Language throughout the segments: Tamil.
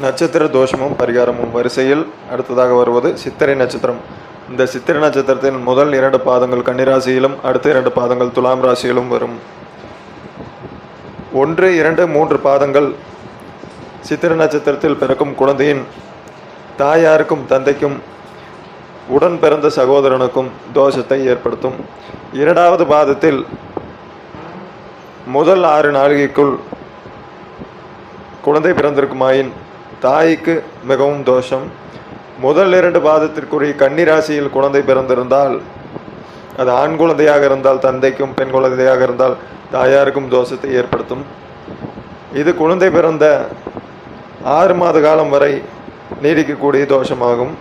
நட்சத்திர தோஷமும் பரிகாரமும் வரிசையில் அடுத்ததாக வருவது சித்திரை நட்சத்திரம். இந்த சித்திரை நட்சத்திரத்தின் முதல் இரண்டு பாதங்கள் கன்னிராசியிலும் அடுத்த இரண்டு பாதங்கள் துலாம் ராசியிலும் வரும். ஒன்று இரண்டு மூன்று பாதங்கள் சித்திரை நட்சத்திரத்தில் பிறக்கும் குழந்தையின் தாயாருக்கும் தந்தைக்கும் உடன் பிறந்த சகோதரனுக்கும் தோஷத்தை ஏற்படுத்தும். இரண்டாவது பாதத்தில் முதல் ஆறு நாளிகைக்குள் குழந்தை பிறந்திருக்குமாயின் தாய்க்கு மிகவும் தோஷம். முதல் இரண்டு பாதத்திற்குரிய கன்னிராசியில் குழந்தை பிறந்திருந்தால் அது ஆண் குழந்தையாக இருந்தால் தந்தைக்கும் பெண் குழந்தையாக இருந்தால் தாயாருக்கும் தோஷத்தை ஏற்படுத்தும். இது குழந்தை பிறந்த ஆறு மாத காலம் வரை நீடிக்கக்கூடிய தோஷமாகும்.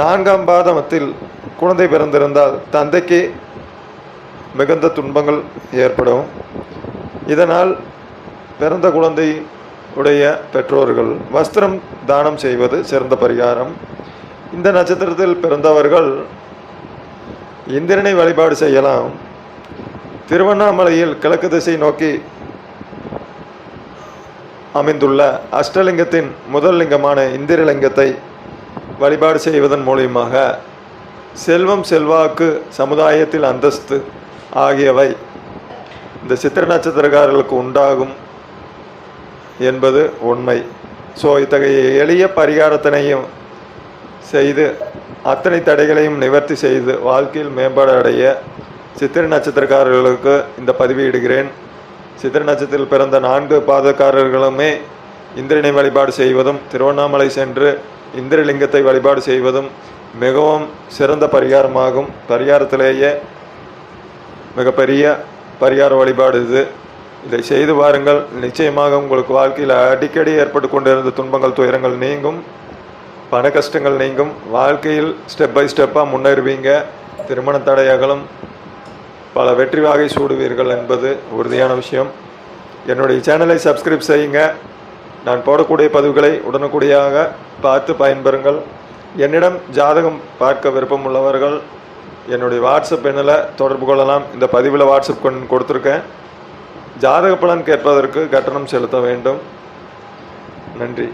நான்காம் பாதமத்தில் குழந்தை பிறந்திருந்தால் தந்தைக்கு மிகுந்த துன்பங்கள் ஏற்படும். இதனால் பிறந்த குழந்தை உடைய பெற்றோர்கள் வஸ்திரம் தானம் செய்வது சிறந்த பரிகாரம். இந்த நட்சத்திரத்தில் பிறந்தவர்கள் இந்திரனை வழிபாடு செய்யலாம். திருவண்ணாமலையில் கிழக்கு திசை நோக்கி அமைந்துள்ள அஷ்டலிங்கத்தின் முதல் லிங்கமான இந்திரலிங்கத்தை வழிபாடு செய்வதன் மூலியமாக செல்வம் செல்வாக்கு சமுதாயத்தில் அந்தஸ்து ஆகியவை இந்த சித்திர நட்சத்திரக்காரர்களுக்கு உண்டாகும். என்பது உண்மை. ஸோ இத்தகைய எளிய பரிகாரத்தினையும் செய்து அத்தனை தடைகளையும் நிவர்த்தி செய்து வாழ்க்கையில் மேம்பாடு அடைய சித்திரை நட்சத்திரக்காரர்களுக்கு இந்த பதிவிடுகிறேன் சித்திரை நட்சத்திரத்தில் பிறந்த நான்கு பாதக்காரர்களுமே இந்திரனை வழிபாடு செய்வதும் திருவண்ணாமலை சென்று இந்திரலிங்கத்தை வழிபாடு செய்வதும் மிகவும் சிறந்த பரிகாரமாகும். பரிகாரத்திலேயே மிகப்பெரிய பரிகார வழிபாடு இது. இதை செய்து பாருங்கள். நிச்சயமாக உங்களுக்கு வாழ்க்கையில் அடிக்கடி ஏற்பட்டு கொண்டிருந்த துன்பங்கள் துயரங்கள் நீங்கும். பண கஷ்டங்கள் நீங்கும். வாழ்க்கையில் ஸ்டெப் பை ஸ்டெப்பாக முன்னேறுவீங்க. திருமண தடையகலும் பல வெற்றி வாகை சூடுவீர்கள் என்பது உறுதியான விஷயம். என்னுடைய சேனலை சப்ஸ்கிரைப் செய்யுங்க. நான் போடக்கூடிய பதிவுகளை உடனுக்குடியாக பார்த்து பயன்பெறுங்கள். என்னிடம் ஜாதகம் பார்க்க விருப்பம் உள்ளவர்கள் என்னுடைய வாட்ஸ்அப் எண்ணில் தொடர்பு கொள்ளலாம். இந்த பதிவில் வாட்ஸ்அப் கொண்டு கொடுத்துருக்கேன். ஜாதக பலன் கேட்பதற்கு கட்டணம் செலுத்த வேண்டும். நன்றி.